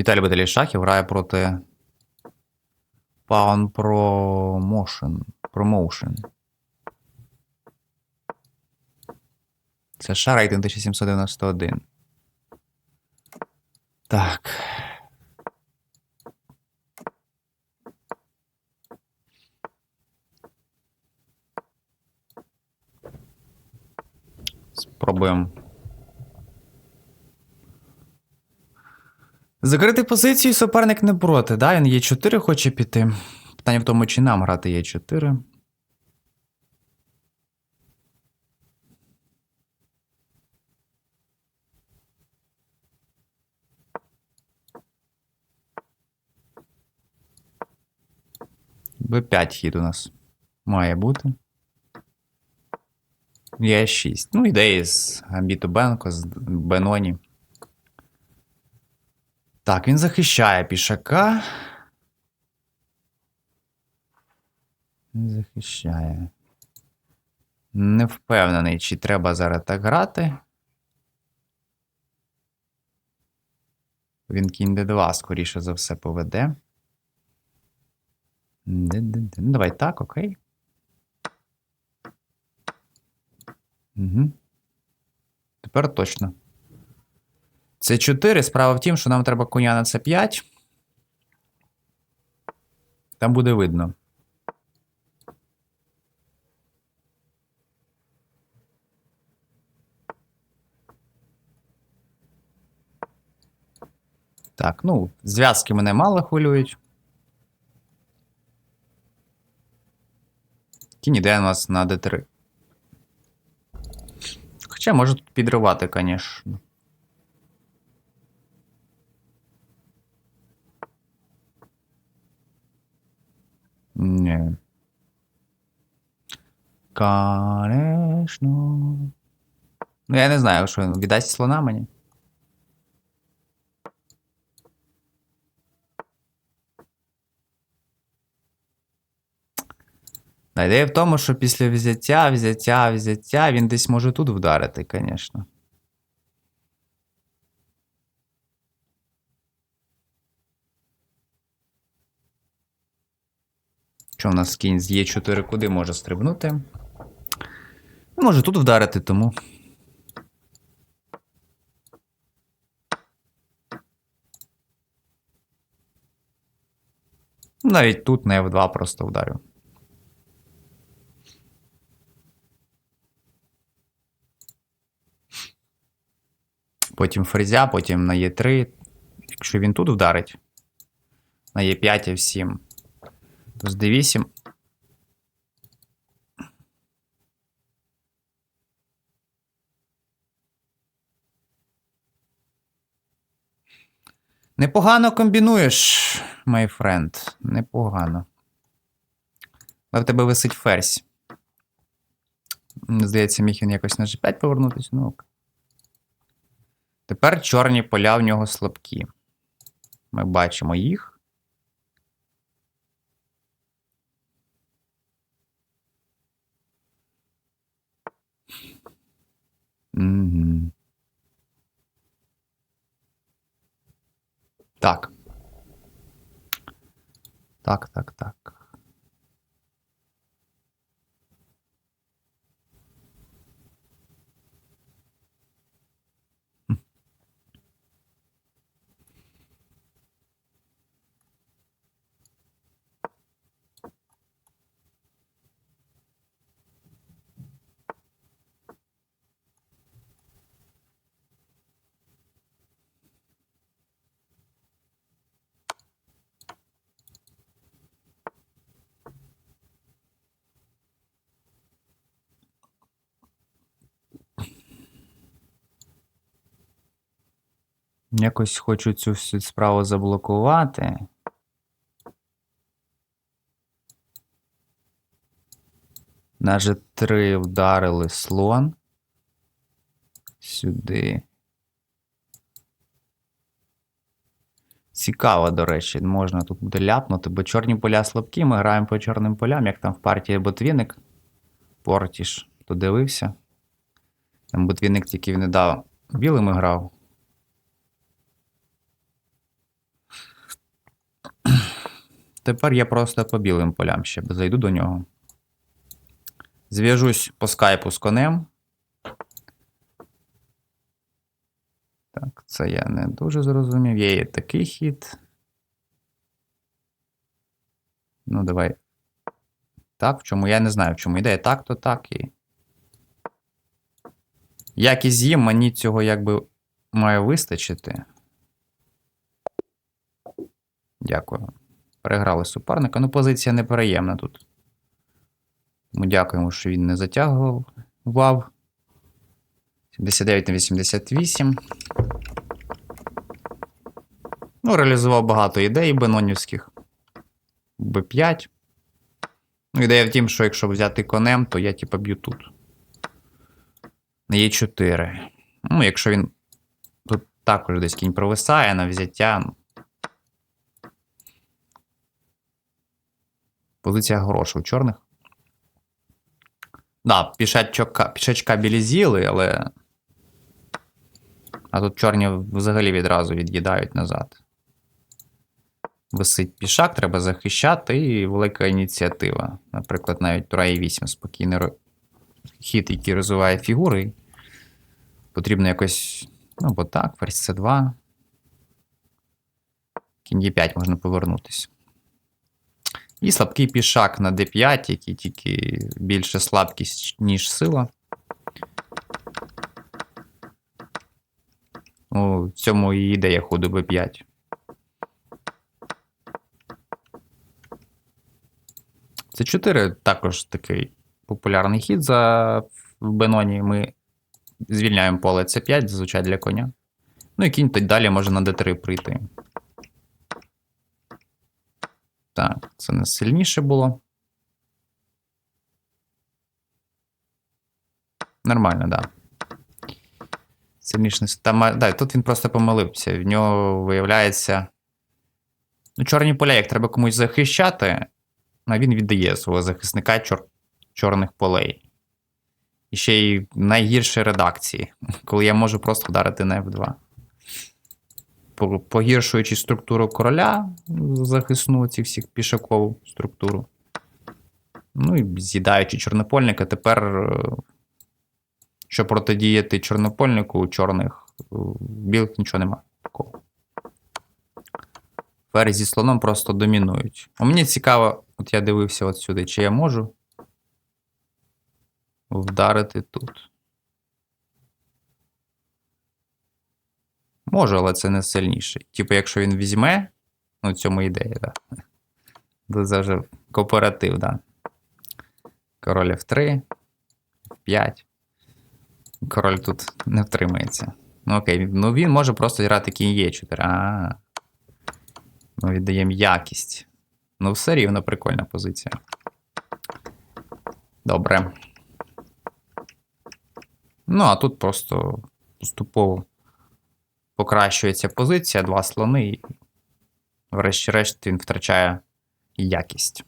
Віталій Баталій Шахів грає проти Pound Promotion. Promotion. Це США рейтинг 1791. Так. Спробуємо. Закрити позицію суперник не проти, да? Він є 4 хоче піти. Питання в тому, чи нам грати є 4. Б5 хід у нас має бути. Є 6. Ну, ідеї з Гамбіту Бенко, з Беноні. Так, він захищає пішака. Він захищає. Не впевнений, чи треба зараз так грати. Він кінь Д2, скоріше за все, поведе. Ну, давай так, окей. Угу. Тепер точно. Це 4. Справа в тім, що нам треба коня на це 5. Там буде видно. Так, ну, зв'язки мене мало хвилюють. Кінь іде у нас на d3. Хоча може тут підривати, звісно. Ні. Конечно. Ну, я не знаю, що він віддасть слона мені. Та ідея в тому, що після взяття, взяття, взяття він десь може тут вдарити, звісно. Що в нас кінь з Е4 куди може стрибнути? Ну, Може тут вдарити, тому. Навіть тут на F2 просто вдарю. Потім фрезя, потім на Е3. Якщо він тут вдарить, на Е5 F7, то з D8. Непогано комбінуєш, my friend. Непогано. Але в тебе висить ферзь. Здається, міг він якось на G5 повернутися. Ну, ок. Тепер чорні поля в нього слабкі. Ми бачимо їх. Угу. Так. Так, так, так. Якось хочу цю всю справу заблокувати. На G3 вдарили слон. Сюди. Цікаво, до речі, можна тут буде ляпнути, бо чорні поля слабкі, ми граємо по чорним полям, як там в партії Ботвіник. Портіш, хто дивився. Там Ботвіник тільки не дав білими грав. Тепер я просто по білим полям ще зайду до нього. Зв'яжусь по скайпу з конем. Так, це я не дуже зрозумів. Є такий хід. Ну, давай. Так, чому? Я не знаю, в чому ідея. Так, то так і. Як і з'їм, мені цього якби має вистачити. Дякую. Переграли суперника. Ну, позиція неприємна тут. Тому дякуємо, що він не затягував. Вау. 79 на 88. Ну, реалізував багато ідей бенонівських. Б5. Ну, ідея в тім, що якщо взяти конем, то я типа б'ю тут. На Е4. Ну, якщо він тут також десь кінь провисає на взяття. Позиція хороша у чорних. Да, пішачка, пішачка білі з'їли, але. А тут чорні взагалі відразу від'їдають назад. Висить пішак, треба захищати, і велика ініціатива. Наприклад, навіть Тура і 8 спокійний хід, який розвиває фігури. Потрібно якось. Ну, бо так, ферзь С2. Кінь Е5 можна повернутися. І слабкий пішак на d5, який тільки більше слабкість, ніж сила. Ну, в цьому і ідея ходу b5. Це 4 також такий популярний хід за в Беноні. Ми звільняємо поле c5, зазвичай для коня. Ну і кінь далі може на d3 прийти. Так, це не сильніше було. Нормально, так. Да. Сильніше не Там, да, тут він просто помилився. В нього виявляється. Ну, чорні поля, як треба комусь захищати, а він віддає свого захисника чор... чорних полей. І ще й в найгіршій редакції, коли я можу просто вдарити на F2 по- погіршуючи структуру короля, захисну ці всіх пішакову структуру. Ну і з'їдаючи чорнопольника, тепер, е, щоб протидіяти чорнопольнику, у чорних, білих нічого немає. Ферзь зі слоном просто домінують. А мені цікаво, от я дивився от сюди, чи я можу вдарити тут. Можу, але це не сильніше. Типу, якщо він візьме, ну, цьому ідея, так. Да. Це вже кооператив, да. Король F3, F5. Король тут не втримається. Ну окей, ну він може просто грати кінь Е4. А. Ми віддаємо якість. Ну, все рівно прикольна позиція. Добре. Ну, а тут просто поступово покращується позиція, два слони, і врешті-решт він втрачає якість.